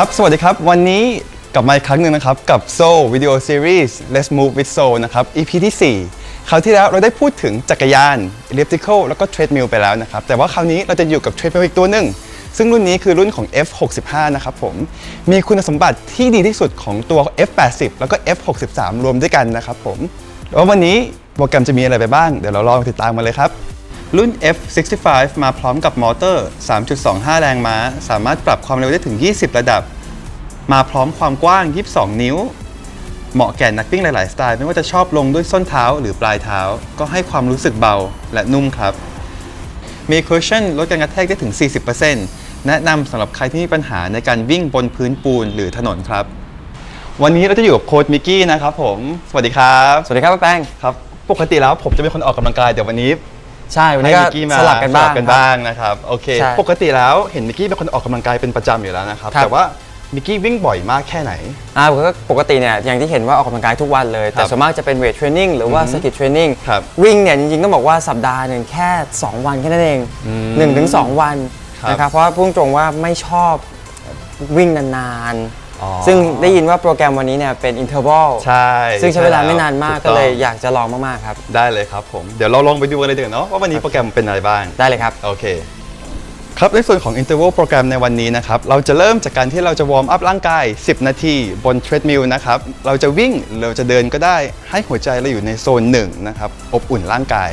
ครับ สวัสดีครับ วันนี้กลับมาอีกครั้งหนึ่งนะครับ กับ Soul Video Series Let's Move with Soul นะครับ EP ที่ 4 คราวที่แล้วเราได้พูดถึงจักรยาน elliptical แล้วก็ treadmill ไปแล้วนะครับ แต่ว่าคราวนี้เราจะอยู่กับ treadmill อีกตัวหนึ่ง ซึ่งรุ่นนี้คือรุ่นของ F65 นะครับผม มีคุณสมบัติที่ดีที่สุดของตัว F80 แล้วก็ F63 รวมด้วยกันนะครับผม แล้ววันนี้โปรแกรมจะมีอะไรไปบ้าง เดี๋ยวเราลองติดตามมาเลยครับ รุ่น F65 มาพร้อมกับมอเตอร์ 3.25 แรงม้า สามารถปรับความเร็วได้ถึง 20 ระดับ มาพร้อมความกว้าง 22 นิ้ว เหมาะแก่นักวิ่งหลาย ๆ สไตล์ ไม่ว่าจะชอบลงด้วยส้นเท้าหรือปลายเท้า ก็ให้ความรู้สึกเบาและนุ่มครับ มี cushion ลดการกระแทกได้ถึง 40%แนะนำสำหรับใครที่มีปัญหาในการวิ่งบนพื้นปูนหรือถนนครับ วันนี้เราจะอยู่กับโค้ชมิกกี้นะครับผม สวัสดีครับ สวัสดีครับป้าแป้งครับ ปกติแล้วผมจะเป็นคนออกกำลังกายแต่วันนี้ ใช่วันให้นี้ก็มิกกี้มาสลับกันบ้างสลับกันครับบ้างนะครับโอเค ใช่ปกติแล้วเห็นมิกกี้เป็นคนออกกำลังกายเป็นประจำอยู่แล้วนะครับครับ แต่ว่ามิกกี้วิ่งบ่อยมากแค่ไหน อ่าผมก็ปกติเนี่ยอย่างที่เห็นว่าออกกำลังกายทุกวันเลย แต่ส่วนมากจะเป็นเวทเทรนนิ่งหรือว่าสกิทเทรนนิ่งครับวิ่งเนี่ยจริงๆต้องบอกว่าสัปดาห์หนึ่งแค่ 2 วันแค่นั้นเอง1นถึงสวันครับ นะครับเพราะว่าพุ่งตรงว่าไม่ชอบวิ่งนานอ๋อๆ ซึ่งได้ยินว่าโปรแกรมวันนี้เนี่ยเป็นอินเทอร์วลใช่ซึ่งใช้เวลาไม่นานมากถูก็เลยต้องอยากจะลองมากๆครับ ได้เลยครับผมเดี๋ยวเราลองไปดูกันเลยดีกว่าเนาะว่าวันนี้โปรแกรมเป็นอะไรบ้างได้เลยครับโอเคครับในส่วนของ interval โปรแกรมในวันนี้นะครับ เราจะเริ่มจากการที่เราจะวอร์มอัพร่างกาย 10 นาที บนเทรดมิลนะครับ เราจะวิ่งเราจะเดินก็ได้ให้หัวใจเราอยู่ในโซน1นะครับอบอุ่นร่างกาย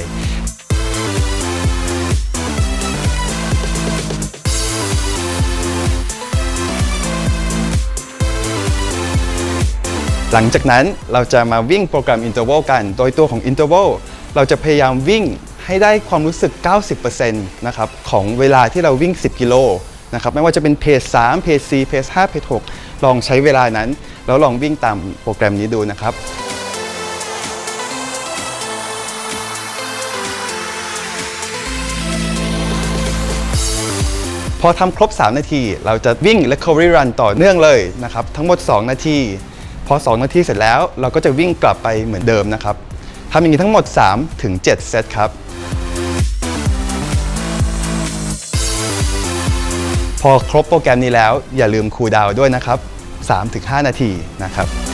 หลังจากนั้นเราจะมาวิ่งโปรแกรม Interval กัน โดยตัวของ Interval เราจะพยายามวิ่งให้ได้ความรู้สึก 90%นะครับของเวลาที่เราวิ่ง 10 กิโลนะครับไม่ว่าจะเป็นเพจ3เพจ4เพจ5เพจ6ลองใช้เวลานั้น แล้วลองวิ่งตามโปรแกรมนี้ดูนะครับพอทำครบ 3 นาที เราจะวิ่ง recovery run ต่อเนื่องเลยนะครับ ทั้งหมด 2 นาที พอ 2 นาทีเสร็จแล้วเราก็จะวิ่งกลับไปเหมือนเดิมนะครับทำอย่างนี้ทั้งหมด 3 ถึง 7 เซตครับ พอครบโปรแกรมนี้แล้วอย่าลืมคูลดาวด้วยนะครับ3-5 นาทีนะครับ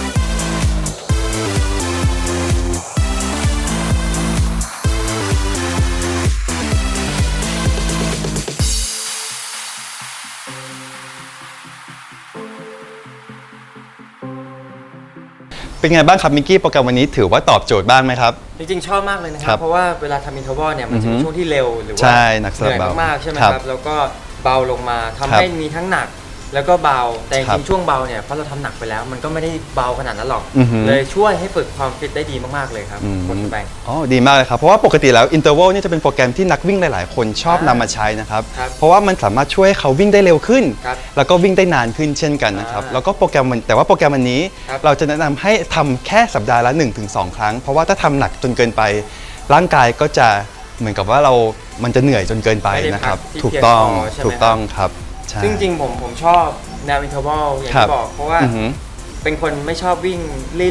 เป็นไงบ้างครับมิกกี้โปรแกรมวันนี้ถือว่าตอบโจทย์บ้างไหมครับ จริงๆ ชอบมากเลยนะคครัรับบเพราะว่าเวลาทำอินเทอร์วลเนี่ยมันจะมีช่วงที่เร็วหรือว่าใช่หนักสเหลับนื่อยเบามากๆใช่ไหมครับครับแล้วก็เบาลงมาทำครับให้มีทั้งหนัก แล้วก็เบาแต่จครัริบงๆช่วงเบาเนี่ยเพราะเราทำหนักไปแล้วมันก็ไม่ได้เบาขนาดนั้นหรอก อือฮึเลยช่วยให้ฝึกความฟิตได้ดีมากๆเลยครับอืมคนแบง อ๋อ ดีมากเลยครับ เพราะว่าปกติแล้ว Interval นี่จะเป็นโปรแกรมที่นักวิ่งหลาย ๆ คนชอบนำอ่ามมาใช้นะครับ ครับเพราะว่ามันสามารถช่วยให้เขาวิ่งได้เร็วขึ้น ครับแล้วก็วิ่งได้นานขึ้นเช่นกันนะครับ อ่าแล้วก็โปรแกรมมันแต่ว่าโปรแกรมวันนี้ ครับ เราจะแนะนำให้ทำแค่สัปดาห์ละ 1-2 ครั้ง เพราะว่าถ้าทำหนักจนเกินไป ร่างกายก็จะเหมือนกับว่าเรา มันจะเหนื่อยจนเกินไปไม่ได้นะครับพักที่ถูกต้อง เพียงพอใช่ไหม ถูกต้องครับ ใช่ซึ่งจริงๆผมผมชอบแนวอินเทอร์วลอย่างครับ ที่บอกเพราะว่า อือหือ เป็นคนไม่ชอบวิ่ง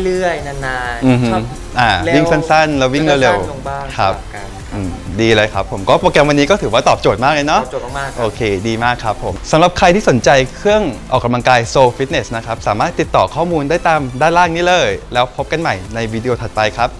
เรื่อยๆ นานอือหือๆชอบอ่าเร็วิ่งสั้นๆแล้ววิ่งเร็วๆสั้นลงบ้างครับ สลักันอืมดีเลยครับผมก็โปรแกรมวันนี้ก็ถือว่าตอบโจทย์มากเลยเนาะ ตอบโจทย์มากๆครับ โอเค ดีมากครับผมสำหรับใครที่สนใจเครื่องออกกำลังกาย Soul Fitness นะครับ สามารถติดต่อข้อมูลได้ตามด้านล่างนี้เลย แล้วพบกันใหม่ในวิดีโอถัดไปครับ